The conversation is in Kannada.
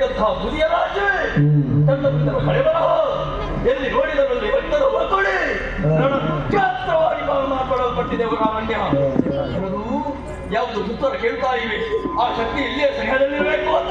ಎಂತಹ ಮುದಿಯ ರಾಜ ತನ್ನ ಮುಂದೆ ಕಳೆಬರಹ ಎಲ್ಲಿ ನೋಡಿದರಲ್ಲಿ ಭಕ್ತರು ಒಗ್ಗೂಡಿ ರಣಗಾತ್ರವಾಗಿ ಮಾತನಾಡಲ್ಪಟ್ಟಿದೆ ರಾಮಣ್ಯ ಯಾವುದು ಉತ್ತರ ಕೇಳ್ತಾ ಇವೆ. ಆ ಶಕ್ತಿ ಇಲ್ಲಿಯೇ ಸರಿಹದಲ್ಲಿರಬೇಕು ಅಂತ